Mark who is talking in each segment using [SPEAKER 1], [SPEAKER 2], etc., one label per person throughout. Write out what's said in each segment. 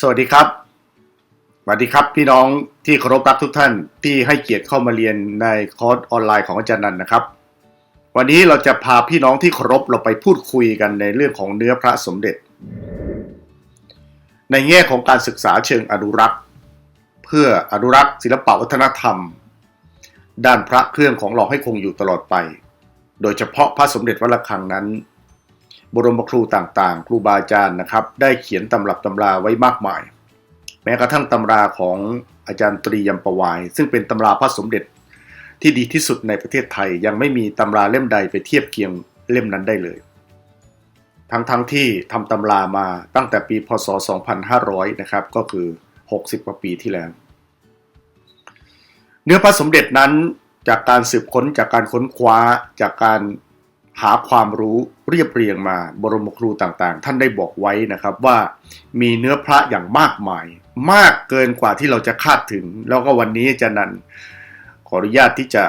[SPEAKER 1] สวัสดีครับสวัสดีครับ พี่น้องที่เคารพรักทุกท่านที่ให้เกียรติเข้ามาเรียนในคอร์สออนไลน์ของอาจารย์นันนะครับ วันนี้เราจะพาพี่น้องที่เคารพเราไปพูดคุยกันในเรื่องของเนื้อพระสมเด็จ ในแง่ของการศึกษาเชิงอนุรักษ์ เพื่ออนุรักษ์ศิลปวัฒนธรรม ด้านพระเครื่องของเราให้คงอยู่ตลอดไป โดยเฉพาะพระสมเด็จวัดระฆังนั้น บรมครูต่างๆ ครูบาอาจารย์นะครับ ได้เขียนตำรับตำราไว้มากมาย แม้กระทั่งตำราของอาจารย์ตรียมประวาย ซึ่งเป็นตำราพระสมเด็จที่ดีที่สุดในประเทศไทย ยังไม่มีตำราเล่มใดไปเทียบเคียงเล่มนั้นได้เลย ทั้งๆทที่ทำตำรามาตั้งแต่ปีพศ 2500 นะครับก็คือ 60 กว่าปีที่แล้ว เนื้อพระสมเด็จนั้นจากการสืบค้นจากการค้นคว้าจากการ หาความรู้เรียบเรียงมาบรมครูต่างๆ ท่านได้บอกไว้นะครับว่ามีเนื้อพระอย่างมากมาย มากเกินกว่าที่เราจะคาดถึง แล้วก็วันนี้อาจะนันขออนุญาตที่จะ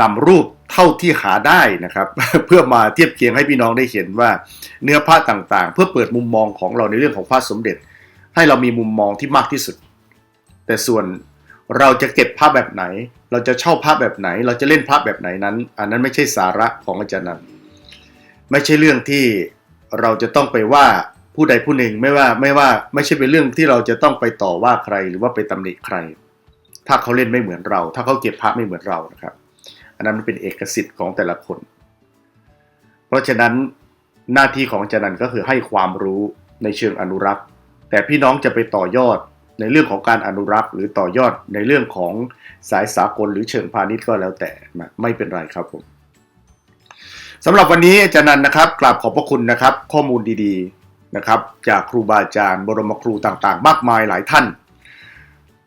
[SPEAKER 1] นำรูปเท่าที่หาได้นะครับ เพื่อมาเทียบเคียงให้พี่น้องได้เห็นว่าเนื้อพระต่างๆ เพื่อเปิดมุมมองของเราในเรื่องของพระสมเด็จ ให้เรามีมุมมองที่มากที่สุด แต่ส่วน เราจะเก็บภาพแบบไหน เราจะเช่าภาพแบบไหน เราจะเล่นภาพแบบไหนนั้น อันนั้นไม่ใช่สาระของอาจารย์นันไม่ใช่เรื่องที่เราจะต้องไปว่าผู้ใดผู้หนึ่งไม่ว่าไม่ว่าไม่ใช่เป็นเรื่องที่เราจะต้องไปต่อว่าใครหรือว่าไปตำหนิใคร ถ้าเขาเล่นไม่เหมือนเรา ถ้าเขาเก็บภาพไม่เหมือนเรานะครับ อันนั้นมันเป็นเอกสิทธิ์ของแต่ละคน เพราะฉะนั้นหน้าที่ของอาจารย์นันก็คือให้ความรู้ในเชิงอนุรักษ์ แต่พี่น้องจะไปต่อยอด ในเรื่องของการอนุรักษ์หรือต่อยอดในเรื่องของสายสากลหรือเชิงพาณิชย์ก็แล้วแต่ไม่เป็นไรครับผมสำหรับวันนี้อาจารย์นันนะครับกราบขอบพระคุณนะครับ ข้อมูลดีๆนะครับ จากครูบาอาจารย์ บรมครูต่างๆ มากมายหลายท่าน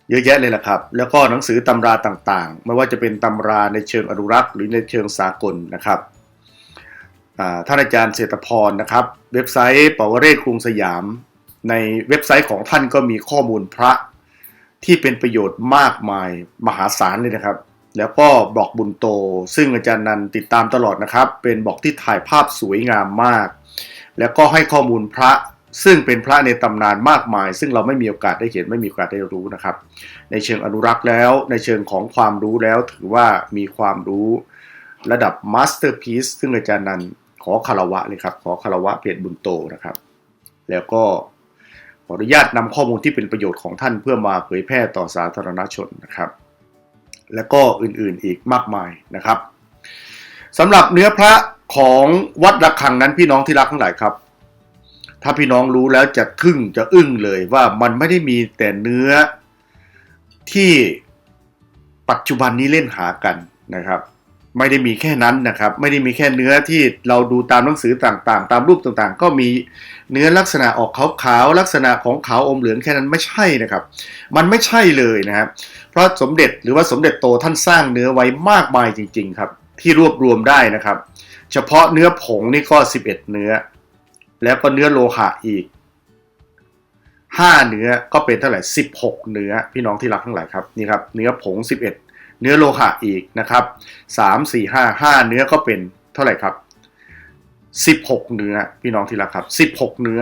[SPEAKER 1] เยอะแยะเลยละครับ แล้วก็หนังสือตำราต่างๆ ไม่ว่าจะเป็นตำราในเชิงอนุรักษ์ หรือในเชิงสากลนะครับท่านอาจารย์เศรษฐพรนะครับ เว็บไซต์ปวเรศกรุงสยาม ในเว็บไซต์ของท่านก็มีข้อมูลพระที่เป็นประโยชน์มากมายมหาศาลเลยนะครับ แล้วก็บล็อกบุญโต ซึ่งอาจารย์นันติดตามตลอดนะครับ เป็นบล็อกที่ถ่ายภาพสวยงามมาก แล้วก็ให้ข้อมูลพระซึ่งเป็นพระในตำนานมากมาย ซึ่งเราไม่มีโอกาสได้เห็นไม่มีโอกาสได้รู้นะครับ ในเชิงอนุรักษ์แล้ว ในเชิงของความรู้แล้วถือว่ามีความรู้ระดับมาสเตอร์พีซซึ่งอาจารย์นันขอคารวะเลยครับ ขอคารวะเพจบุญโตนะครับ แล้วก็ ขออนุญาตนำข้อมูลที่เป็นประโยชน์ของท่านเพื่อมาเผยแพร่ต่อสาธารณชนนะครับ และก็อื่นๆอีกมากมายนะครับสำหรับเนื้อพระของวัดระฆังนั้นพี่น้องที่รักทั้งหลายครับ ถ้าพี่น้องรู้แล้วจะทึ่งจะอึ้งเลยว่ามันไม่ได้มีแต่เนื้อที่ปัจจุบันนี้เล่นหากันนะครับ ไม่ได้มีแค่นั้นนะครับ ไม่ได้มีแค่เนื้อที่เราดูตามหนังสือต่างๆ ตามรูปต่างๆ ก็มีเนื้อลักษณะออกขาวๆลักษณะของขาวอมเหลืองแค่นั้นไม่ใช่นะครับ มันไม่ใช่เลยนะครับ เพราะสมเด็จหรือว่าสมเด็จโตท่านสร้างเนื้อไว้มากมายจริง ๆ ครับ ที่รวบรวมได้นะครับ เฉพาะเนื้อผงนี่ก็ 11 เนื้อ แล้วก็เนื้อโลหะอีก 5 เนื้อก็เป็นเท่าไหร่ 16 เนื้อพี่น้องที่รักทั้งหลายครับนี่ครับเนื้อผง 11 เนื้อโลหะอีกนะครับสามสี่ห้าห้าเนื้อก็เป็นเท่าไหร่ครับสิบหกเนื้อพี่น้องที่รักครับสิบหกเนื้อ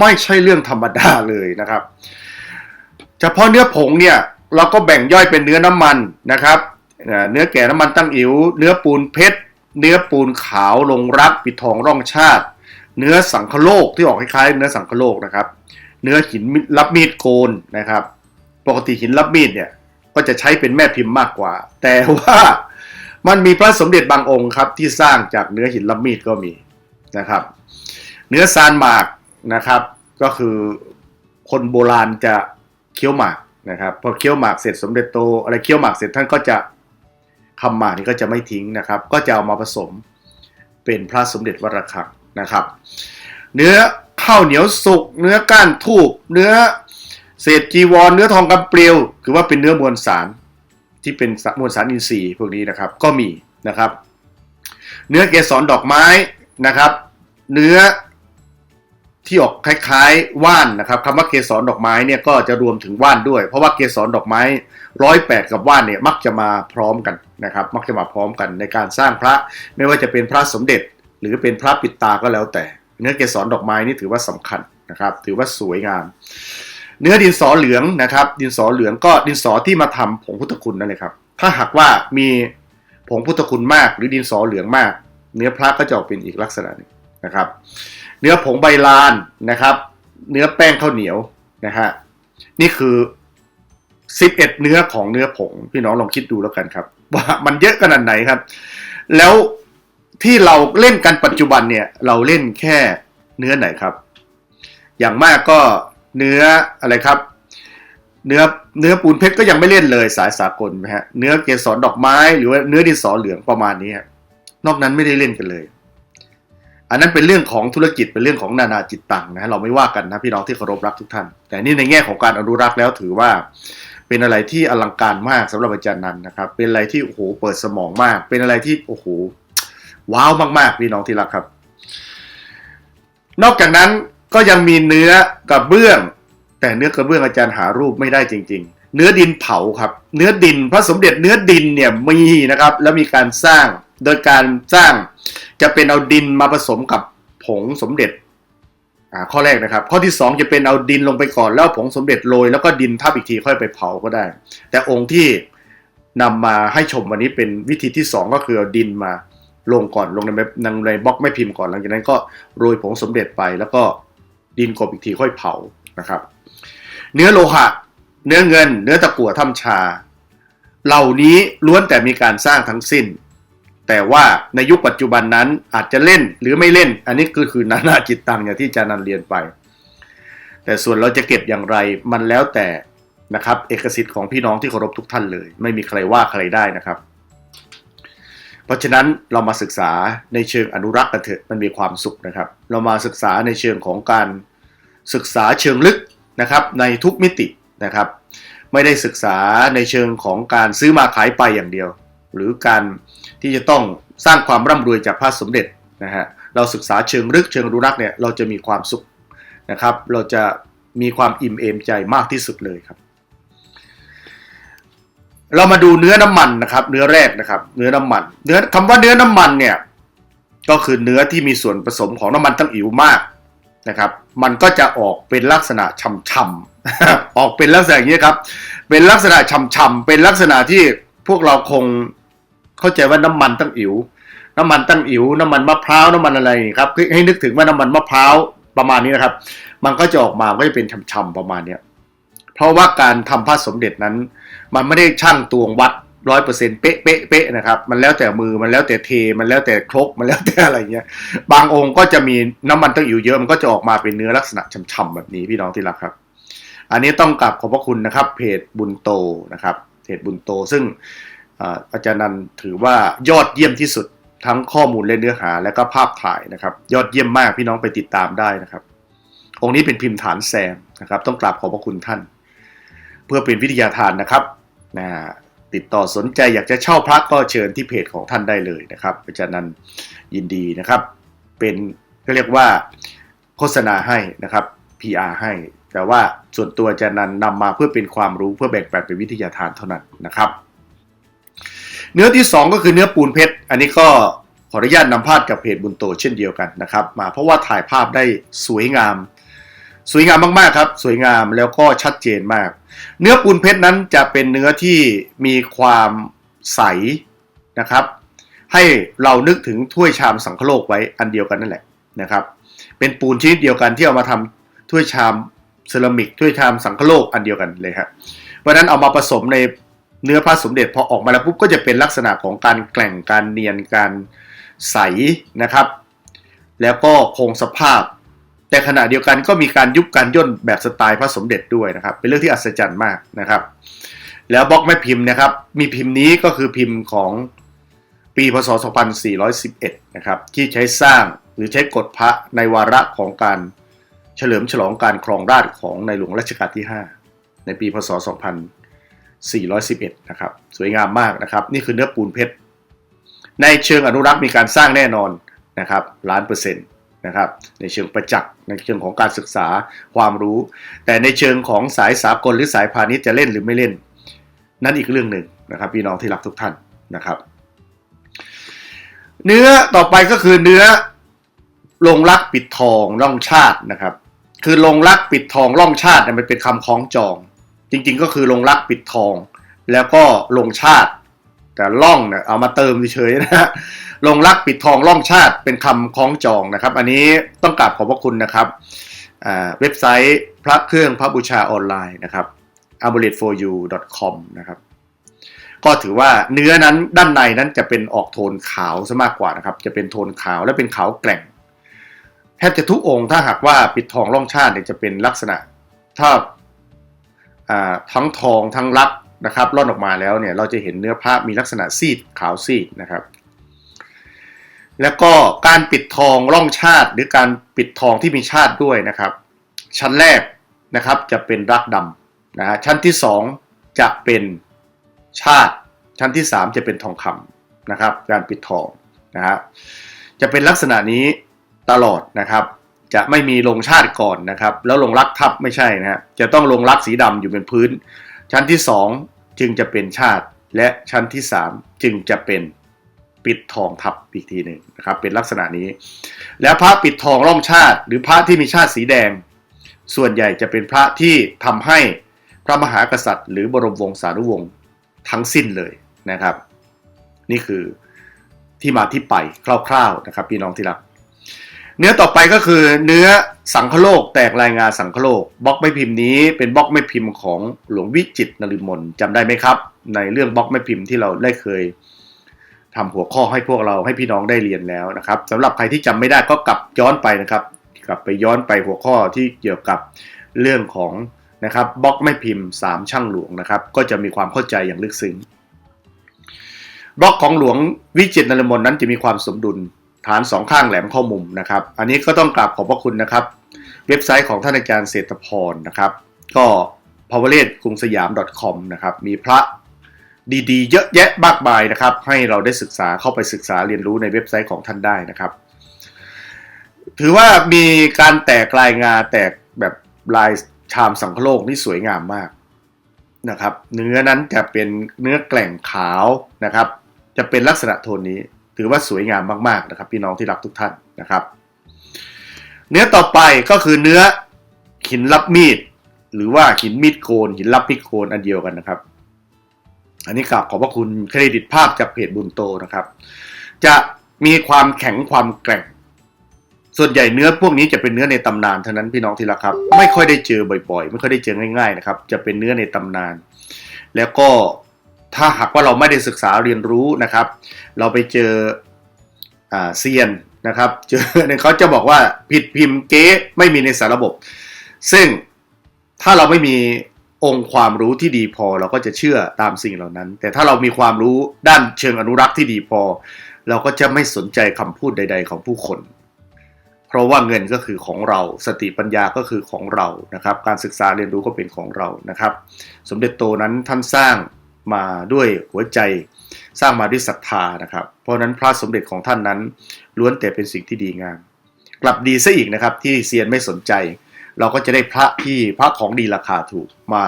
[SPEAKER 1] ไม่ใช่เรื่องธรรมดาเลยนะครับ เฉพาะเนื้อผงเนี่ยเราก็แบ่งย่อยเป็นเนื้อน้ำมันนะครับ เนื้อแก่น้ำมันตั้งอิ๋วเนื้อปูนเพชรเนื้อปูนขาวลงรักปิดทองร่องชาติ เนื้อสังคโลกที่ออกคล้ายๆ เนื้อสังคโลกนะครับ เนื้อหินรับมีดโกนนะครับ ปกติหินรับมีดเนี่ย ก็จะใช้เป็นแม่พิมพ์มากกว่า แต่ว่ามันมีพระสมเด็จบางองค์ครับที่สร้างจากเนื้อหินละมีดก็มีนะครับ เนื้อซานหมากนะครับ ก็คือคนโบราณจะเคี้ยวหมากนะครับพอเคี้ยวหมากเสร็จสมเด็จโตอะไรเคี้ยวหมากเสร็จท่านก็จะคำหมากนี้ก็จะไม่ทิ้งนะครับ ก็จะเอามาผสมเป็นพระสมเด็จวรคังนะครับ เนื้อข้าวเหนียวสุก เนื้อก้านทูบเนื้อ เศษจีวรเนื้อทองกำเปลวคือว่าเป็นเนื้อมวลสารที่เป็นมวลสารอินทรีย์พวกนี้นะครับ ก็มีนะครับ เนื้อเกสรดอกไม้นะครับ เนื้อที่ออกคล้ายๆว่านนะครับคำว่าเกสรดอกไม้เนี่ยก็จะรวมถึงว่านด้วย เพราะว่าเกสรดอกไม้ร้อยแปดกับว่านเนี่ยมักจะมาพร้อมกันนะครับ มักจะมาพร้อมกันในการสร้างพระ ไม่ว่าจะเป็นพระสมเด็จ หรือเป็นพระปิดตาก็แล้วแต่ เนื้อเกสรดอกไม้นี่ถือว่าสำคัญนะครับ ถือว่าสวยงาม เนื้อดินสอเหลืองนะครับ ดินสอเหลืองก็ดินสอที่มาทำผงพุทธคุณนั่นเลยครับ ถ้าหากว่ามีผงพุทธคุณมาก หรือดินสอเหลืองมาก เนื้อพระก็จะออกเป็นอีกลักษณะหนึงนะครับ เนื้อผงใบลานนะครับ เนื้อแป้งข้าวเหนียวนะฮะนี่คือ 11 เนื้อของเนื้อผงพี่น้องลองคิดดูแล้วกันครับว่ามันเยอะขนาดไหนครับ แล้วที่เราเล่นกันปัจจุบันเนี่ย เราเล่นแค่เนื้อไหนครับ อย่างมากก็ เนื้ออะไรครับ เนื้อเนื้อปูนเพชรก็ยังไม่เล่นเลยสายสากลนะฮะเนื้อเกสรดอกไม้หรือว่าเนื้อดินสอเหลืองประมาณนี้นอกนั้นไม่ได้เล่นกันเลย อันนั้นเป็นเรื่องของธุรกิจเป็นเรื่องของนานาจิตตังนะเราไม่ว่ากันนะพี่น้องที่เคารพรักทุกท่าน แต่นี่ในแง่ของการอนุรักษ์แล้วถือว่าเป็นอะไรที่อลังการมากสำหรับอาจารย์นันนะครับ เป็นอะไรที่โอ้โหเปิดสมองมาก เป็นอะไรที่โอ้โหว้าวมากๆพี่น้องที่รักครับ นอกจากนั้น ก็ยังมีเนื้อกระเบื้อง แต่เนื้อกระเบื้องอาจารย์หารูปไม่ได้จริง ๆ เนื้อดินเผาครับ เนื้อดินพระสมเด็จเนื้อดินเนี่ยมีนะครับ แล้วมีการสร้างโดยการสร้างจะเป็นเอาดินมาผสมกับผงสมเด็จข้อแรกนะครับ ข้อที่ 2 จะเป็นเอาดินลงไปก่อนแล้วผงสมเด็จโรยแล้วก็ดินทับอีกทีค่อยไปเผาก็ได้ แต่องค์ที่นำมาให้ชมวันนี้เป็นวิธีที่ 2 ก็คือเอาดินมาลงก่อนลงในในบล็อกไม่พิมพ์ก่อนหลังจากนั้นก็โรยผงสมเด็จไปแล้วก็ ดินกบอีกทีค่อยเผานะครับ เนื้อโลหะ เนื้อเงิน เนื้อตะกั่วถ้ำชา เหล่านี้ล้วนแต่มีการสร้างทั้งสิ้น แต่ว่าในยุคปัจจุบันนั้นอาจจะเล่นหรือไม่เล่น อันนี้ก็คือนานาจิตตังอย่างที่อาจารย์นันเรียนไป แต่ส่วนเราจะเก็บอย่างไรมันแล้วแต่นะครับ เอกสิทธิ์ของพี่น้องที่เคารพทุกท่านเลย ไม่มีใครว่าใครได้นะครับ เพราะฉะนั้นเรามาศึกษาในเชิงอนุรักษ์กันเถอะมันมีความสุขนะครับ เรามาศึกษาในเชิงของการศึกษาเชิงลึกนะครับในทุกมิตินะครับ ไม่ได้ศึกษาในเชิงของการซื้อมาขายไปอย่างเดียว หรือการที่จะต้องสร้างความร่ำรวยจากพระสมเด็จนะฮะเราศึกษาเชิงลึกเชิงอนุรักษ์เนี่ยเราจะมีความสุขนะครับ เราจะมีความอิ่มเอมใจมากที่สุดเลยครับ เรามาดูเนื้อน้ำมันนะครับ เนื้อแรกนะครับ เนื้อน้ำมัน เนื้อคำว่าเนื้อน้ำมันเนี่ย ก็คือเนื้อที่มีส่วนผสมของน้ำมันตั้งอิ๋วมากนะครับ มันก็จะออกเป็นลักษณะช่ำๆออกเป็นลักษณะอย่างนี้ครับ เป็นลักษณะช่ำๆเป็นลักษณะที่พวกเราคงเข้าใจว่าน้ำมันตั้งอิ๋วน้ำมันตั้งอิ๋วน้ำมันมะพร้าวน้ำมันอะไรครับให้นึกถึงว่าน้ำมันมะพร้าวประมาณนี้นะครับ มันก็จะออกมาก็จะเป็นช่ำๆประมาณเนี้ยเพราะว่าการทำพระสมเด็จนั้น มันไม่ได้ช่างตวงวัดร้อยเปอร์เซ็นต์เป๊ะเป๊ะเป๊ะนะครับ มันแล้วแต่มือมันแล้วแต่เท มันแล้วแต่ครกมันแล้วแต่อะไรเงี้ย บางองค์ก็จะมีน้ำมันตั้งอยู่เยอะมันก็จะออกมาเป็นเนื้อลักษณะช่ำๆแบบนี้พี่น้องที่รักครับ อันนี้ต้องกลับขอบพระคุณนะครับ เพจบุญโตนะครับเพจบุญโต ซึ่งอาอาจารย์นันถือว่ายอดเยี่ยมที่สุดทั้งข้อมูลและเนื้อหาและก็ภาพถ่ายนะครับ ยอดเยี่ยมมากพี่น้องไปติดตามได้นะครับ องค์นี้เป็นพิมพ์ฐานแซมนะครับ ต้องกราบขอบพระคุณท่าน เพื่อเป็นวิทยาทานนะครับ นะติดต่อสนใจอยากจะเช่าพระก็เชิญที่เพจของท่านได้เลยนะครับอาจารย์นันยินดีนะครับ เป็นก็เรียกว่าโฆษณาให้นะครับ PR ให้ แต่ว่าส่วนตัวอาจารย์นันนำมาเพื่อเป็นความรู้เพื่อแบ่งปันเป็นวิทยาทานเท่านั้นนะครับ เนื้อที่ 2 ก็คือเนื้อปูนเพชร อันนี้ก็ขออนุญาตนำภาพกับเพจบุญโตเช่นเดียวกันนะครับ มาเพราะว่าถ่ายภาพได้สวยงาม สวยงามมากๆครับ สวยงามแล้วก็ชัดเจนมาก เนื้อปูนเพชรนั้นจะเป็นเนื้อที่มีความใสนะครับ ให้เรานึกถึงถ้วยชามสังคโลกไว้อันเดียวกันนั่นแหละนะครับ เป็นปูนชนิดเดียวกันที่เอามาทำถ้วยชามเซรามิกถ้วยชามสังคโลกอันเดียวกันเลยครับเพราะนั้นเอามาผสมในเนื้อพระสมเด็จพอออกมาแล้วปุ๊บก็จะเป็นลักษณะของการแกล่งการเนียนการใสนะครับ แล้วก็คงสภาพ แต่ขณะเดียวกันก็มีการยุบการย่นแบบสไตล์พระสมเด็จด้วยนะครับ เป็นเรื่องที่อัศจรรย์มากนะครับ แล้วบล็อกแม่พิมพ์นะครับ มีพิมพ์นี้ก็คือพิมพ์ของปีพศ 2411 นะครับ ที่ใช้สร้างหรือใช้กดพระในวาระของการเฉลิมฉลองการครองราชย์ของในหลวงรัชกาลที่ 5 ในปีพศ 2411 นะครับ สวยงามมากนะครับ นี่คือเนื้อปูนเพชร ในเชิงอนุรักษ์มีการสร้างแน่นอนนะครับล้านเปอร์เซ็นต์ นะครับในเชิงประจักษ์ในเชิงของการศึกษาความรู้ แต่ในเชิงของสายสากลหรือสายพาณิชย์จะเล่นหรือไม่เล่น นั่นอีกเรื่องหนึ่งนะครับพี่น้องที่รักทุกท่านนะครับ เนื้อต่อไปก็คือเนื้อลงรักปิดทองร่องชาตินะครับ คือลงรักปิดทองล่องชาติเนี่ยมันเป็นคำคล้องจอง จริงๆก็คือลงรักปิดทอง แล้วก็ลงชาติ แต่ล่องเนี่ยเอามาเติมเฉยๆนะฮะลงรักปิดทองล่องชาติเป็นคำคล้องจองนะครับ อันนี้ต้องกราบขอบพระคุณนะครับเว็บไซต์พระเครื่องพระบูชาออนไลน์นะครับ a m u l e t for you com นะครับก็ถือว่าเนื้อนั้นด้านในนั้นจะเป็นออกโทนขาวซะมากกว่านะครับ จะเป็นโทนขาวและเป็นขาวแกร่งแทบจะทุกองค์ถ้าหากว่าปิดทองร่องชาติเนี่ยจะเป็นลักษณะถ้าทั้งทองทั้งรัก นะครับร่อนออกมาแล้วเนี่ยเราจะเห็นเนื้อพระมีลักษณะซีดขาวซีดนะครับ แล้วก็การปิดทองร่องชาติ หรือการปิดทองที่มีชาติด้วยนะครับ ชั้นแรกนะครับจะเป็นรักดำนะฮะชั้นที่สองจะเป็นชาติ ชั้นที่สามจะเป็นทองคำนะครับ การปิดทองนะฮะจะเป็นลักษณะนี้ตลอดนะครับ จะไม่มีลงชาติก่อนนะครับ แล้วลงรักทับไม่ใช่นะฮะจะต้องลงรักสีดำอยู่เป็นพื้น ชั้นที่สอง จึงจะเป็นชาติ และชั้นที่สามจึงจะเป็นปิดทองทับอีกทีหนึ่งนะครับเป็นลักษณะนี้ แล้วพระปิดทองร่องชาติ หรือพระที่มีชาติสีแดง ส่วนใหญ่จะเป็นพระที่ทำให้พระมหากษัตริย์ หรือบรมวงศานุวงศ์ทั้งสิ้นเลยนะครับ นี่คือที่มาที่ไปคร่าวๆนะครับ พี่น้องที่รัก เนื้อต่อไปก็คือเนื้อสังคโลกแตกรายงานสังคโลกบล็อกไม่พิมพ์นี้เป็นบล็อกไม่พิมพ์ของหลวงวิจิตนรนฤมลจำได้ไหมครับ ในเรื่องบล็อกไม่พิมพ์ที่เราได้เคยทำหัวข้อให้พวกเราให้พี่น้องได้เรียนแล้วนะครับสำหรับใครที่จำไม่ได้ก็กลับย้อนไปนะครับ กลับไปย้อนไปหัวข้อที่เกี่ยวกับเรื่องของนะครับบล็อกไม่พิมพ์ 3 ช่างหลวงนะครับ ก็จะมีความเข้าใจอย่างลึกซึ้งบล็อกของหลวงวิจิตรนฤมลนั้นจะมีความสมดุล ฐานสองข้างแหลมเข้ามุมนะครับ อันนี้ก็ต้องกราบขอบพระคุณนะครับ เว็บไซต์ของท่านอาจารย์เศรษฐพรนะครับ ก็ p o w e r l e t กรุงสยาม .com นะครับมีพระดีๆ เยอะแยะมากมายนะครับ ให้เราได้ศึกษาเข้าไปศึกษาเรียนรู้ในเว็บไซต์ของท่านได้นะครับ ถือว่ามีการแตกลายงาแตกแบบลายชามสังคโลกนี่สวยงามมากนะครับ เนื้อนั้นจะเป็นเนื้อแกล่งขาวนะครับ จะเป็นลักษณะโทนนี้ ถือว่าสวยงามมากๆนะครับ พี่น้องที่รักทุกท่านนะครับ เนื้อต่อไปก็คือเนื้อหินรับมีด หรือว่าหินมีดโกนหินรับมีดโกนอันเดียวกันนะครับ อันนี้กราบขอบพระคุณเครดิตภาพจากเพจบุญโตนะครับ จะมีความแข็งความแกร่ง ส่วนใหญ่เนื้อพวกนี้จะเป็นเนื้อในตำนานเท่านั้นพี่น้องที่รักครับ ไม่ค่อยได้เจอบ่อยๆ ไม่ค่อยได้เจอง่าย ๆนะครับ จะเป็นเนื้อในตำนาน แล้วก็ ถ้าหากว่าเราไม่ได้ศึกษาเรียนรู้นะครับ เราไปเจออเซียนนะครับ เจอเนี่ยเขาจะบอกว่าผิดพิมพ์เก๊ไม่มีในสารระบบ ซึ่งถ้าเราไม่มีองค์ความรู้ที่ดีพอเราก็จะเชื่อตามสิ่งเหล่านั้น แต่ถ้าเรามีความรู้ด้านเชิงอนุรักษ์ที่ดีพอ เราก็จะไม่สนใจคำพูดใด ๆ ของผู้คน เพราะว่าเงินก็คือของเรา สติปัญญาก็คือของเรานะครับ การศึกษาเรียนรู้ก็เป็นของเรานะครับ สมเด็จโตนั้นท่านสร้าง มาด้วยหัวใจ สร้างมาด้วยศรัทธานะครับ เพราะนั้นพระสมเด็จของท่านนั้น ล้วนแต่เป็นสิ่งที่ดีงาม กลับดีซะอีกนะครับที่เซียนไม่สนใจ เราก็จะได้พระที่พระของดีราคาถูกมา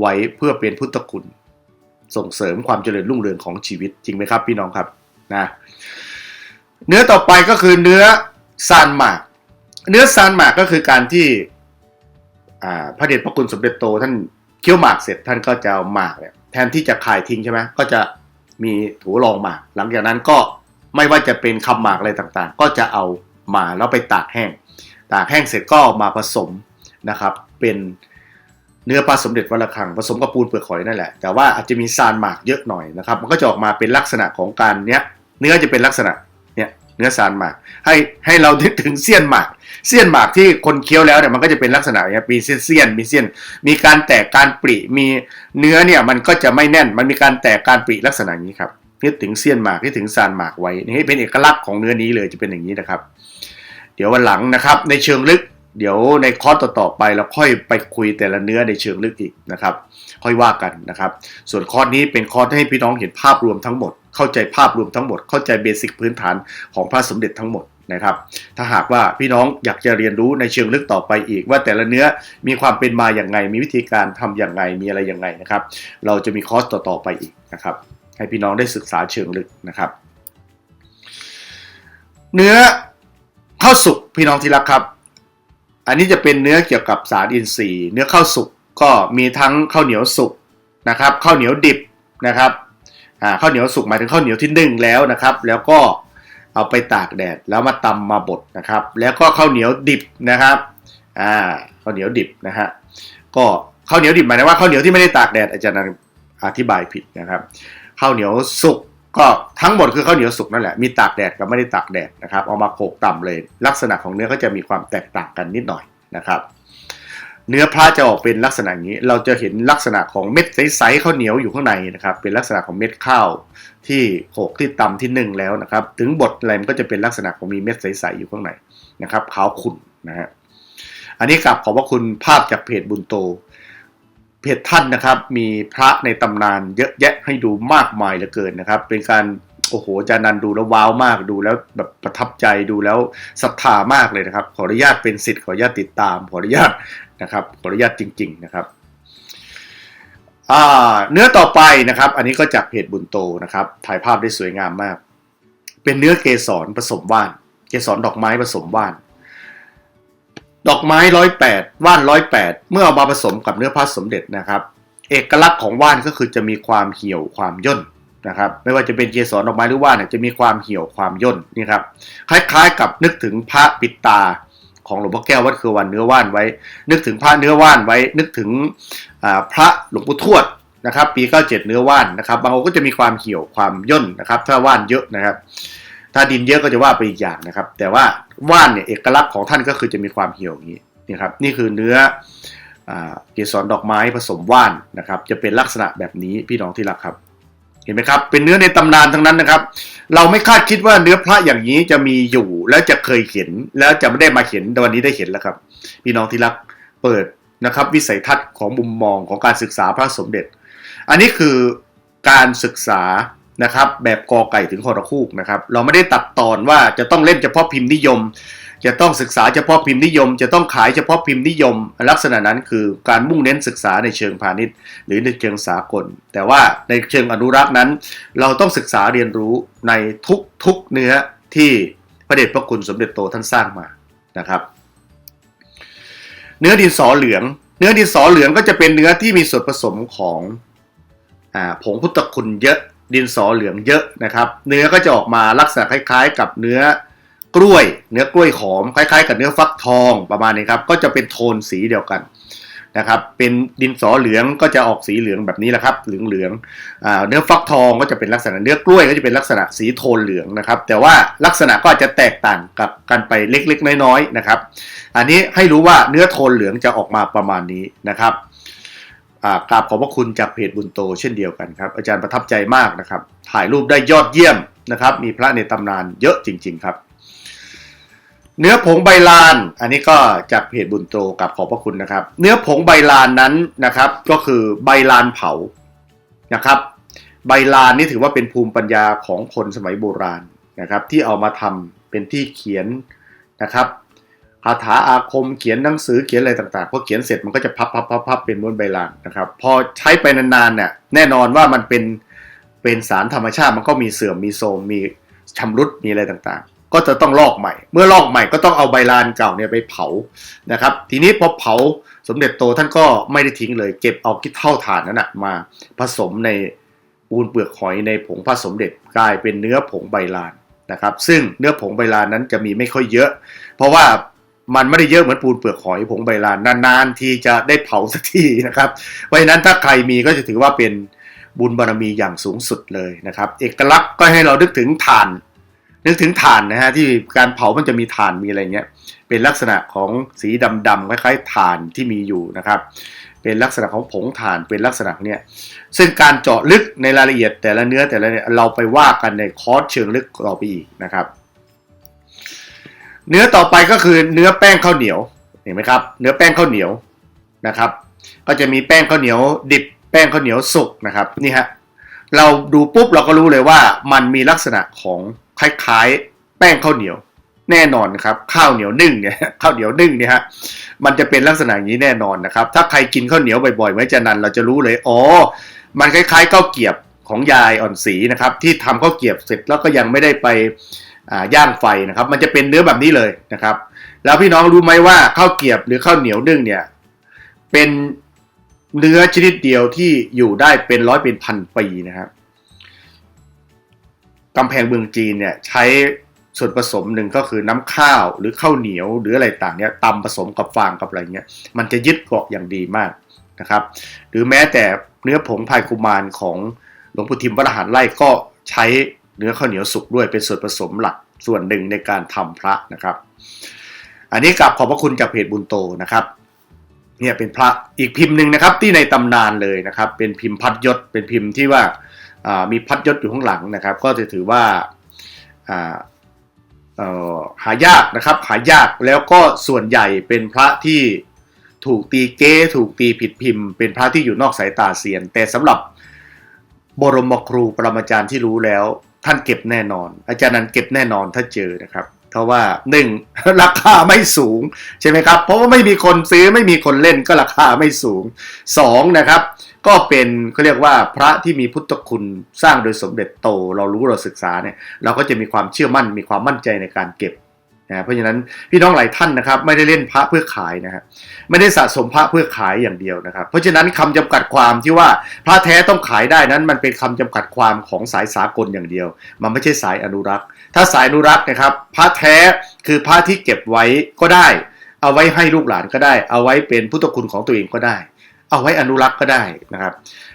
[SPEAKER 1] ไว้เพื่อเป็นพุทธคุณ ส่งเสริมความเจริญรุ่งเรืองของชีวิตจริงไหมครับ พี่น้องครับนะเนื้อต่อไปก็คือเนื้อซานหมาก เนื้อซานหมากก็คือการที่พระเดชพระคุณสมเด็จโตท่านเคี้ยวหมากเสร็จท่านก็จะเอาหมากเนี่ย แทนที่จะขายทิ้งใช่ไหมก็จะมีถูรองหมากหลังจากนั้นก็ไม่ว่าจะเป็นคำหมากอะไรต่างๆ ก็จะเอามาแล้วไปตากแห้ง ตากแห้งเสร็จก็มาผสมนะครับ เป็นเนื้อปลาสมเด็จวันละฆังผสมกับปูนเปลือกหอยนั่นแหละ แต่ว่าอาจจะมีซานหมากเยอะหน่อยนะครับ มันก็จะออกมาเป็นลักษณะของการเนี้ยเนื้อจะเป็นลักษณะ เนื้อซานหมาก ให้ให้เรานึกถึงเสี้ยนหมาก เสี้ยนหมากที่คนเคี้ยวแล้วเนี่ยมันก็จะเป็นลักษณะอย่างเงี้มีเสี้ยนมีเสี้ยน มีการแตกการปริมีเนื้อเนี่ยมันก็จะไม่แน่น มันมีการแตกการปริลักษณะนี้ครับนึกถึงเสี้ยนหมากนึกถึงซานหมากไว้นี่เป็นเอกลักษณ์ของเนื้อนี้เลยจะเป็นอย่างนี้นะครับ เดี๋ยววันหลังนะครับ ในเชิงลึกเดี๋ยวในคอร์สต่อๆไปเราค่อยไปคุยแต่ละเนื้อในเชิงลึกอีกนะครับ ค่อยว่ากันนะครับ ส่วนคอร์สนี้เป็นคอร์สให้พี่น้องเห็นภาพรวมทั้งหมด เข้าใจภาพรวมทั้งหมด เข้าใจเบสิกพื้นฐานของพระสมเด็จทั้งหมดนะครับ ถ้าหากว่าพี่น้องอยากจะเรียนรู้ในเชิงลึกต่อไปอีก ว่าแต่ละเนื้อมีความเป็นมาอย่างไง มีวิธีการทำอย่างไง มีอะไรอย่างไงนะครับ เราจะมีคอร์สต่อๆไปอีกนะครับ ให้พี่น้องได้ศึกษาเชิงลึกนะครับ เนื้อข้าวสุกพี่น้องที่รักครับ อันนี้จะเป็นเนื้อเกี่ยวกับสารอินทรีย์ เนื้อข้าวสุกก็มีทั้งข้าวเหนียวสุกนะครับ ข้าวเหนียวดิบนะครับ อ่าข้าวเหนียวสุกหมายถึงข้าวเหนียวที่นึ่งแล้วนะครับ แล้วก็เอาไปตากแดดแล้วมาตำมาบดนะครับ แล้วก็ข้าวเหนียวดิบนะครับอ่าข้าวเหนียวดิบนะฮะก็ข้าวเหนียวดิบหมายถึงว่าข้าวเหนียวที่ไม่ได้ตากแดดอาจารย์อธิบายผิดนะครับข้าวเหนียวสุกก็ทั้งหมดคือข้าวเหนียวสุกนั่นแหละมีตากแดดกับไม่ได้ตากแดดนะครับเอามาโขลกต่ำเลย ลักษณะของเนื้อก็จะมีความแตกต่างกันนิดหน่อยนะครับ เนื้อพระจะออกเป็นลักษณะนี้ เราจะเห็นลักษณะของเม็ดใสๆข้าวเหนียวอยู่ข้างในนะครับ เป็นลักษณะของเม็ดข้าวที่โขกที่ตำที่นึ่งแล้วนะครับ ถึงบดอะไรมันก็จะเป็นลักษณะของมีเม็ดใสๆอยู่ข้างในนะครับขาวขุ่นนะฮะ อันนี้กลับขอบพระคุณภาพจากเพจบุญโต เพจท่านนะครับ มีพระในตำนานเยอะแยะให้ดูมากมายเหลือเกินนะครับ เป็นการ โอ้โหอาจารย์นันดูแล้วว้าวมากดูแล้วแบบประทับใจดูแล้วศรัทธามากเลยนะครับ ขออนุญาตเป็นสิทธิ์ขออนุญาตติดตาม ขออนุญาตนะครับ ขออนุญาตจริง ๆ นะครับเนื้อต่อไปนะครับ อันนี้ก็จากเพจบุญโตนะครับ ถ่ายภาพได้สวยงามมาก เป็นเนื้อเกสรผสมว่าน เกสรดอกไม้ผสมว่าน ดอกไม้ร้อยแปดว่านร้อยแปดเมื่อเอามาผสมกับเนื้อพระสมเด็จนะครับ เอกลักษณ์ของว่านก็คือจะมีความเหี่ยวความย่น นะครับไม่ว่าจะเป็นเกสรดอกไม้หรือว่าเนี่ยจะมีความเหี่ยวความย่นนี่ครับคล้ายๆ กับนึกถึงพระปิดตาของหลวงพ่อแก้ววัดคือวันเนื้อว่านไว้ นึกถึงพระเนื้อว่านไว้ นึกถึงพระหลวงปู่ทวดนะครับ ปี 97 เนื้อว่านนะครับบางองค์ก็จะมีความเหี่ยวความย่นนะครับ ถ้าว่านเยอะนะครับ ถ้าดินเยอะก็จะว่าไปอีกอย่างนะครับ แต่ว่าว่านเนี่ยเอกลักษณ์ของท่านก็คือจะมีความเหี่ยวอย่างนี้นี่ครับนี่คือเนื้อเกสรดอกไม้ผสมว่านนะครับ จะเป็นลักษณะแบบนี้พี่น้องที่รักครับ ห็นไหมครับ เป็นเนื้อในตำนานทั้งนั้นนะครับ เราไม่คาดคิดว่าเนื้อพระอย่างนี้จะมีอยู่ แล้วจะเคยเห็น แล้วจะไม่ได้มาเห็นวันนี้ได้เห็นแล้วครับ พี่น้องที่รักเปิดนะครับ วิสัยทัศน์ของมุมมองของการศึกษาพระสมเด็จ อันนี้คือการศึกษานะครับ แบบกอไก่ถึงคอระคูกนะครับ เราไม่ได้ตัดตอนว่าจะต้องเล่นเฉพาะพิมพ์นิยม จะต้องศึกษาเฉพาะพิมพ์นิยม จะต้องขายเฉพาะพิมพ์นิยม ลักษณะนั้นคือการมุ่งเน้นศึกษาในเชิงพาณิชย์ หรือในเชิงสากล แต่ว่าในเชิงอนุรักษ์นั้น เราต้องศึกษาเรียนรู้ในทุกทุกเนื้อที่พระเดชพระคุณสมเด็จโตท่านสร้างมานะครับ เนื้อดินสอเหลือง เนื้อดินสอเหลืองก็จะเป็นเนื้อที่มีส่วนผสมของอผงพุทธคุณเยอะดินสอเหลืองเยอะนะครับ เนื้อก็จะออกมาลักษณะคล้าย ๆ กับเนื้อ กล้วยเนื้อกล้วยหอมคล้ายๆ กับเนื้อฟักทองประมาณนี้ครับ ก็จะเป็นโทนสีเดียวกันนะครับ เป็นดินสอเหลืองก็จะออกสีเหลืองแบบนี้แหละครับ เหลืองเหลืองเนื้อฟักทองก็จะเป็นลักษณะเนื้อกล้วยก็จะเป็นลักษณะสีโทนเหลืองนะครับ แต่ว่าลักษณะก็อาจจะแตกต่างกับกันไปเล็กๆ น้อยๆนะครับ อันนี้ให้รู้ว่าเนื้อโทนเหลืองจะออกมาประมาณนี้นะครับกราบขอบพระคุณจากเพจบุญโตเช่นเดียวกันครับ อาจารย์ประทับใจมากนะครับ ถ่ายรูปได้ยอดเยี่ยมนะครับ มีพระในตำนานเยอะจริง ๆ ครับ เนื้อผงใบลาน อันนี้ก็จากเพจบุญโตกับขอบพระคุณนะครับ เนื้อผงใบลานนั้นนะครับ ก็คือใบลานเผานะครับ ใบลานนี่ถือว่าเป็นภูมิปัญญาของคนสมัยโบราณนะครับ ที่เอามาทำเป็นที่เขียนนะครับคาถาอาคมเขียนหนังสือเขียนอะไรต่างๆพอเขียนเสร็จมันก็จะพับพับพับพับเป็นม้วนใบลานนะครับ พอใช้ไปนานๆเนี่ยแน่นอนว่ามันเป็นเป็นสารธรรมชาติมันก็มีเสื่อมมีโทรมมีชำรุดมีอะไรต่างๆ ก็จะต้องลอกใหม่ เมื่อลอกใหม่ก็ต้องเอาใบลานเก่าเนี่ยไปเผานะครับ ทีนี้พอเผาสมเด็จโตท่านก็ไม่ได้ทิ้งเลย เก็บเอากิเท่าฐานนั้นนะมาผสมในปูนเปลือกหอยในผงพระสมเด็จกลายเป็นเนื้อผงใบลานนะครับ ซึ่งเนื้อผงใบลานนั้นจะมีไม่ค่อยเยอะ เพราะว่ามันไม่ได้เยอะเหมือนปูนเปลือกหอยผงใบลานนานๆ ที่จะได้เผาสักทีนะครับเพราะฉะนั้นถ้าใครมีก็จะถือว่าเป็นบุญบารมีอย่างสูงสุดเลยนะครับ เอกลักษณ์ก็ให้เรานึกถึงถ่าน นึกถึงถ่านนะฮะที่การเผามันจะมีถ่านมีอะไรเงี้ยเป็นลักษณะของสีดำๆคล้ายๆถ่านที่มีอยู่นะครับ เป็นลักษณะของผงถ่านเป็นลักษณะเนี้ยซึ่งการเจาะลึกในรายละเอียดแต่ละเนื้อแต่ละเนี่ยเราไปว่ากันในคอร์สเชิงลึกต่อไปอีกนะครับ เนื้อต่อไปก็คือเนื้อแป้งข้าวเหนียวเห็นไหมครับ เนื้อแป้งข้าวเหนียวนะครับ ก็จะมีแป้งข้าวเหนียวดิบแป้งข้าวเหนียวสุกนะครับนี่ฮะเราดูปุ๊บเราก็รู้เลยว่ามันมีลักษณะของ คล้ายๆ แป้งข้าวเหนียว แน่นอนครับ ข้าวเหนียวนึ่งเนี่ยข้าวเหนียวนึ่งเนี่ยฮะมันจะเป็นลักษณะอย่างนี้แน่นอนนะครับ ถ้าใครกินข้าวเหนียวบ่อยๆไว้จะนันเราจะรู้เลยอ๋อมันคล้ายๆข้าวเกียบของยายอ่อนสีนะครับ ที่ทำข้าวเกียบเสร็จแล้วก็ยังไม่ได้ไปย่างไฟนะครับ มันจะเป็นเนื้อแบบนี้เลยนะครับ แล้วพี่น้องรู้ไหมว่าข้าวเกียบหรือข้าวเหนียวนึ่งเนี่ยเป็นเนื้อชนิดเดียวที่อยู่ได้เป็นร้อยเป็นพันปีนะครับ กำแพงเมืองจีนเนี่ยใช้ส่วนผสมหนึ่งก็คือน้ำข้าวหรือข้าวเหนียวหรืออะไรต่างเนี่ยตำผสมกับฟางกับอะไรเงี้ยมันจะยึดเกาะอย่างดีมากนะครับ หรือแม้แต่เนื้อผงพายกุมารของหลวงปู่ทิมวรหันไล่ก็ใช้เนื้อข้าวเหนียวสุกด้วยเป็นส่วนผสมหลักส่วนหนึ่งในการทำพระนะครับ อันนี้กลับขอบพระคุณจากเพจบุญโตนะครับเนี่ยเป็นพระอีกพิมพ์หนึ่งนะครับที่ในตำนานเลยนะครับ เป็นพิมพ์พัดยศเป็นพิมพ์ที่ว่า มีพัดยศอยู่ข้างหลังนะครับ ก็จะถือว่าหายากนะครับหายากแล้วก็ส่วนใหญ่เป็นพระที่ถูกตีเก้ถูกตีผิดพิมพ์ เป็นพระที่อยู่นอกสายตาเซียน แต่สำหรับบรมครูปรมาจารย์ที่รู้แล้ว ท่านเก็บแน่นอน อาจารย์นั้นเก็บแน่นอนถ้าเจอนะครับ ราะว่าหนึ่งราคาไม่สูงใช่ไหมครับ เพราะว่าไม่มีคนซื้อไม่มีคนเล่นก็ราคาไม่สูงสองนะครับ ก็เป็นเขาเรียกว่าพระที่มีพุทธคุณสร้างโดยสมเด็จโต เรารู้เราศึกษาเนี่ยเราก็จะมีความเชื่อมั่นมีความมั่นใจในการเก็บนะเพราะฉะนั้นพี่น้องหลายท่านนะครับ ไม่ได้เล่นพระเพื่อขายนะครับไม่ได้สะสมพระเพื่อขายอย่างเดียวนะครับ เพราะฉะนั้นคำจำกัดความที่ว่าพระแท้ต้องขายได้นั้น มันเป็นคำจำกัดความของสายสากลอย่างเดียว มันไม่ใช่สายอนุรักษ์ ถ้าสายอนุรักษ์นะครับ พระแท้คือพระที่เก็บไว้ก็ได้ เอาไว้ให้ลูกหลานก็ได้ เอาไว้เป็นพุทธคุณของตัวเองก็ได้ เอาไว้อนุรักษ์ก็ได้นะครับ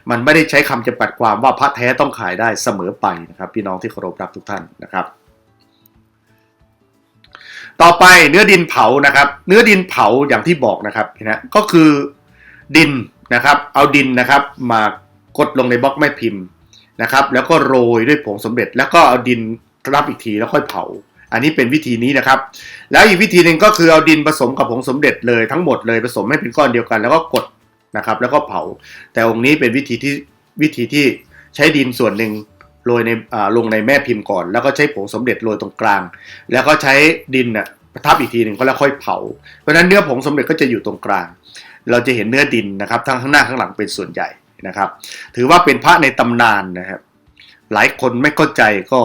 [SPEAKER 1] มันไม่ได้ใช้คำจำกัดความว่าพระแท้ต้องขายได้เสมอไปนะครับ พี่น้องที่เคารพรักทุกท่านนะครับต่อไปเนื้อดินเผานะครับ เนื้อดินเผาอย่างที่บอกนะครับนะก็คือดินนะครับ เอาดินนะครับ มากดลงในบล็อกแม่พิมพ์นะครับ แล้วก็โรยด้วยผงสมเร็จ แล้วก็เอาดิน รับอีกทีแล้วค่อยเผา อันนี้เป็นวิธีนี้นะครับ แล้วอีกวิธีหนึ่งก็คือเอาดินผสมกับผงสมเด็จเลยทั้งหมดเลยผสมให้เป็นก้อนเดียวกัน แล้วก็กดนะครับ แล้วก็เผา แต่องค์นี้เป็นวิธีที่วิธีที่ใช้ดินส่วนหนึ่งโรยในอ่าลงในแม่พิมพ์ก่อน แล้วก็ใช้ผงสมเด็จโรยตรงกลาง แล้วก็ใช้ดินน่ะทับอีกทีหนึ่งก็แล้วค่อยเผา เพราะฉะนั้นเนื้อผงสมเด็จก็จะอยู่ตรงกลาง เราจะเห็นเนื้อดินนะครับ ทั้งข้างหน้าข้างหลังเป็นส่วนใหญ่นะครับ ถือว่าเป็นพระในตำนานนะครับ หลายคนไม่เข้าใจก็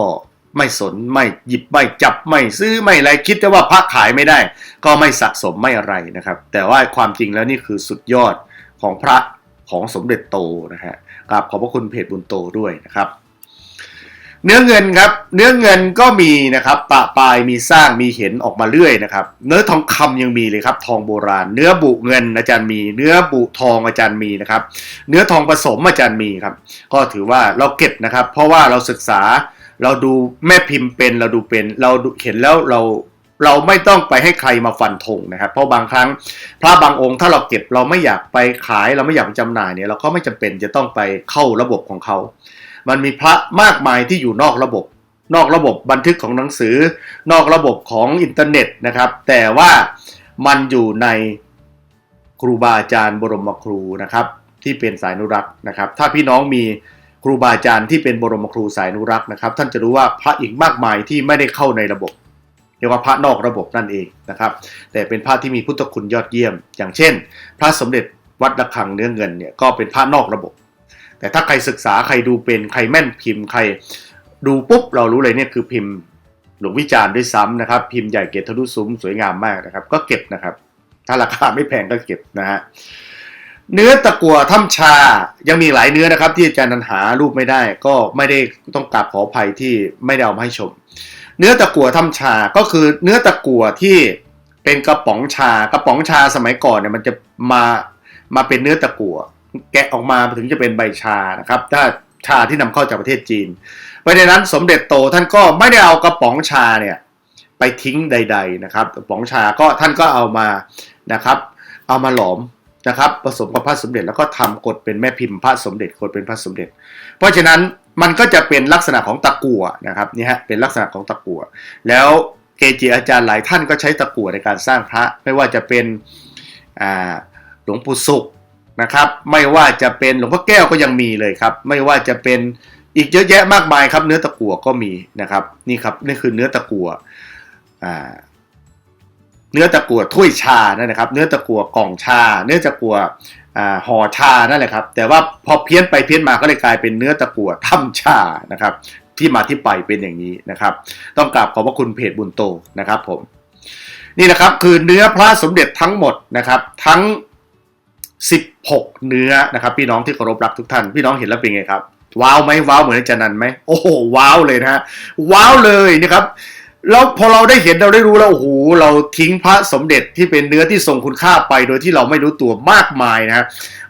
[SPEAKER 1] ไม่สนไม่หยิบไม่จับไม่ซื้อไม่อะไรคิดแต่ว่าพระขายไม่ได้ ก็ไม่สะสมไม่อะไรนะครับ แต่ว่าความจริงแล้วนี่คือสุดยอดของพระของสมเด็จโตนะฮะครับขอบพระคุณเพจบุญโตด้วยนะครับ เนื้อเงินครับเนื้อเงินก็มีนะครับปะปลายมีสร้างมีเห็นออกมาเรื่อยนะครับ เนื้อทองคำยังมีเลยครับ ทองโบราณ เนื้อบุเงินอาจารย์มี เนื้อบุทองอาจารย์มีนะครับ เนื้อทองผสมอาจารย์มีครับ ก็ถือว่าเราเก็บนะครับ เพราะว่าเราศึกษา เราดูแม่พิมพ์เป็นเราดูเป็นเราเห็นแล้วเราเราไม่ต้องไปให้ใครมาฟันธงนะครับ เพราะบางครั้งพระบางองค์ถ้าเราเก็บเราไม่อยากไปขายเราไม่อยากไปจำหน่ายเนี่ยเราก็ไม่จำเป็นจะต้องไปเข้าระบบของเขา มันมีพระมากมายที่อยู่นอกระบบ นอกระบบบันทึกของหนังสือ นอกระบบของอินเทอร์เน็ตนะครับ แต่ว่ามันอยู่ในครูบาอาจารย์บรมครูนะครับ ที่เป็นสายนุรักษ์นะครับ ถ้าพี่น้องมี ครูบาอาจารย์ที่เป็นบรมครูสายนุรักษ์นะครับ ท่านจะรู้ว่าพระอีกมากมายที่ไม่ได้เข้าในระบบเรียกว่าพระนอกระบบนั่นเองนะครับ แต่เป็นพระที่มีพุทธคุณยอดเยี่ยม อย่างเช่น พระสมเด็จวัดระฆังเนื้อเงินเนี่ยก็เป็นพระนอกระบบ แต่ถ้าใครศึกษาใครดูเป็นใครแม่นพิมพ์ ใครดูปุ๊บเรารู้เลยเนี่ยคือพิมพ์หลวงวิจารณ์ด้วยซ้ำนะครับ พิมพ์ใหญ่เกตทะลุซุ้มสวยงามมากนะครับ ก็เก็บนะครับ ถ้าราคาไม่แพงก็เก็บนะฮะ เนื้อตะกัวถ้ำชา ยังมีหลายเนื้อนะครับ ที่อาจารย์นันหารูปไม่ได้ ก็ไม่ได้ต้องกราบขออภัยที่ไม่ได้เอามาให้ชม เนื้อตะกัวถ้ำชาก็คือเนื้อตะกัวที่เป็นกระป๋องชากระป๋องชาสมัยก่อนเนี่ยมันจะมามาเป็นเนื้อตะกัวแกะออกมาถึงจะเป็นใบชานะครับ ถ้าชาที่นำเข้าจากประเทศจีนเพราะฉะนั้นสมเด็จโตท่านก็ไม่ได้เอากระป๋องชาเนี่ยไปทิ้งใด ๆนะครับกระป๋องชาก็ท่านก็เอามานะครับ เอามาหลอม นะครับผสมกับพระสมเด็จแล้วก็ทำกดเป็นแม่พิมพ์พระสมเด็จกดเป็นพระสมเด็จ เพราะฉะนั้นมันก็จะเป็นลักษณะของตะกั่วนะครับนี่ฮะเป็นลักษณะของตะกั่วแล้วเกจิอาจารย์หลายท่านก็ใช้ตะกั่วในการสร้างพระ ไม่ว่าจะเป็นหลวงปู่สุขนะครับ ไม่ว่าจะเป็นหลวงพ่อแก้วก็ยังมีเลยครับ ไม่ว่าจะเป็นอีกเยอะแยะมากมายครับ เนื้อตะกั่วก็มีนะครับ นี่ครับนี่คือเนื้อตะกั่วอ่า เนื้อตะกั่วถ้วยชานั่นนะครับ เนื้อตะกั่วกล่องชา เนื้อตะกั่วห่อชานั่นแหละครับ แต่ว่าพอเพี้ยนไปเพี้ยนมาก็เลยกลายเป็นเนื้อตะกั่วถ้ำชานะครับ ที่มาที่ไปเป็นอย่างนี้นะครับ ต้องกราบขอบพระคุณเพจบุญโตนะครับผมนี่นะครับคือเนื้อพระสมเด็จทั้งหมดนะครับ ทั้ง 16 เนื้อนะครับ พี่น้องที่เคารพรักทุกท่าน พี่น้องเห็นแล้วเป็นไงครับว้าวไหมว้าวเหมือนอาจารย์นันไหมโอ้โหว้าวเลยนะฮะว้าวเลยนะครับ แล้วพอเราได้เห็นเราได้รู้แล้วโอ้โหเราทิ้งพระสมเด็จที่เป็นเนื้อที่ทรงคุณค่าไป โดยที่เราไม่รู้ตัวมากมายนะฮะ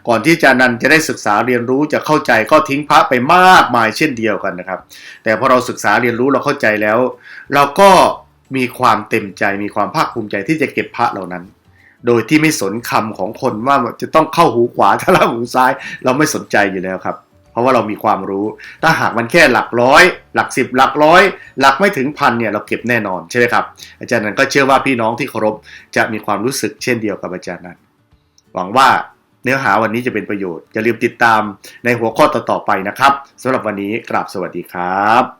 [SPEAKER 1] ก่อนที่จานันจะได้ศึกษาเรียนรู้จะเข้าใจก็ทิ้งพระไปมากมายเช่นเดียวกันนะครับ แต่พอเราศึกษาเรียนรู้เราเข้าใจแล้ว เราก็มีความเต็มใจมีความภาคภูมิใจที่จะเก็บพระเหล่านั้น โดยที่ไม่สนคำของคนว่าจะต้องเข้าหูขวาถ้าเราหูซ้าย เราไม่สนใจอยู่แล้วครับ เพราะว่าเรามีความรู้ ถ้าหากมันแค่หลักร้อย หลักสิบหลักร้อย หลักไม่ถึงพันเนี่ยเราเก็บแน่นอนใช่ไหมครับ อาจารย์นั้นก็เชื่อว่าพี่น้องที่เคารพจะมีความรู้สึกเช่นเดียวกับอาจารย์นั้น หวังว่าเนื้อหาวันนี้จะเป็นประโยชน์อย่าลืมติดตามในหัวข้อต่อๆไปนะครับสำหรับวันนี้กราบสวัสดีครับ